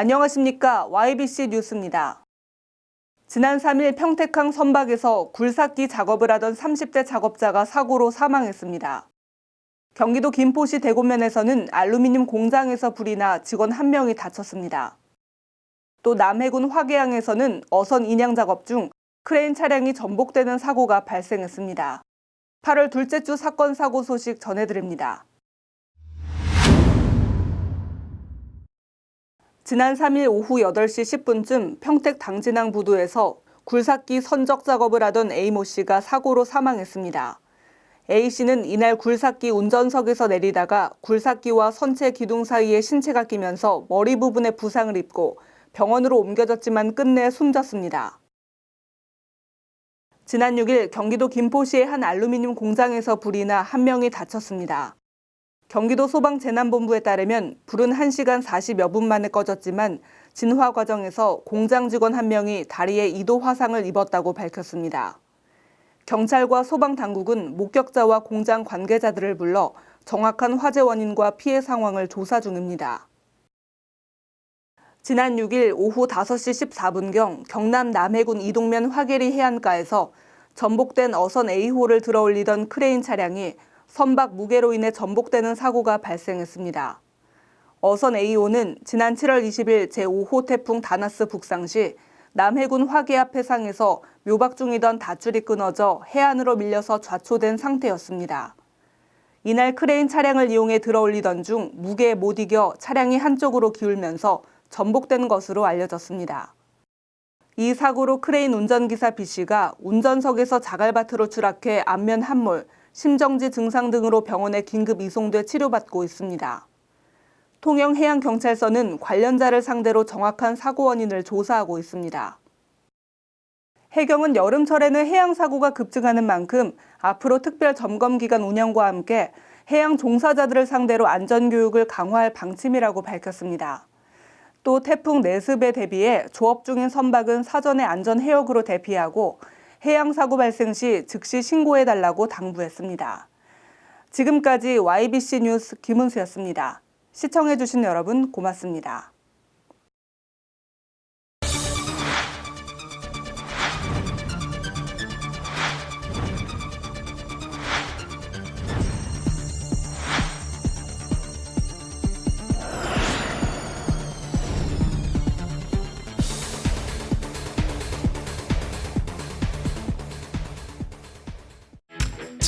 안녕하십니까. YBC 뉴스입니다. 지난 3일 평택항 선박에서 굴삭기 작업을 하던 30대 작업자가 사고로 사망했습니다. 경기도 김포시 대곡면에서는 알루미늄 공장에서 불이 나 직원 한 명이 다쳤습니다. 또 남해군 화계항에서는 어선 인양 작업 중 크레인 차량이 전복되는 사고가 발생했습니다. 8월 둘째 주 사건 사고 소식 전해드립니다. 지난 3일 오후 8시 10분쯤 평택 당진항 부두에서 굴삭기 선적 작업을 하던 A모 씨가 사고로 사망했습니다. A 씨는 이날 굴삭기 운전석에서 내리다가 굴삭기와 선체 기둥 사이에 신체가 끼면서 머리 부분에 부상을 입고 병원으로 옮겨졌지만 끝내 숨졌습니다. 지난 6일 경기도 김포시의 한 알루미늄 공장에서 불이 나 한 명이 다쳤습니다. 경기도 소방재난본부에 따르면 불은 1시간 40여 분 만에 꺼졌지만 진화 과정에서 공장 직원 한 명이 다리에 이도 화상을 입었다고 밝혔습니다. 경찰과 소방 당국은 목격자와 공장 관계자들을 불러 정확한 화재 원인과 피해 상황을 조사 중입니다. 지난 6일 오후 5시 14분경 경남 남해군 이동면 화계리 해안가에서 전복된 어선 A호를 들어올리던 크레인 차량이 선박 무게로 인해 전복되는 사고가 발생했습니다. 어선 A호는 지난 7월 20일 제5호 태풍 다나스 북상 시 남해군 화계 앞 해상에서 묘박 중이던 닷줄이 끊어져 해안으로 밀려서 좌초된 상태였습니다. 이날 크레인 차량을 이용해 들어올리던 중 무게에 못 이겨 차량이 한쪽으로 기울면서 전복된 것으로 알려졌습니다. 이 사고로 크레인 운전기사 B씨가 운전석에서 자갈밭으로 추락해 안면 함몰, 심정지 증상 등으로 병원에 긴급 이송돼 치료받고 있습니다. 통영해양경찰서는 관련자를 상대로 정확한 사고 원인을 조사하고 있습니다. 해경은 여름철에는 해양 사고가 급증하는 만큼 앞으로 특별 점검 기간 운영과 함께 해양 종사자들을 상대로 안전 교육을 강화할 방침이라고 밝혔습니다. 또 태풍 네습에 대비해 조업 중인 선박은 사전에 안전 해역으로 대피하고 해양 사고 발생 시 즉시 신고해 달라고 당부했습니다. 지금까지 YBC 뉴스 김은수였습니다. 시청해 주신 여러분 고맙습니다.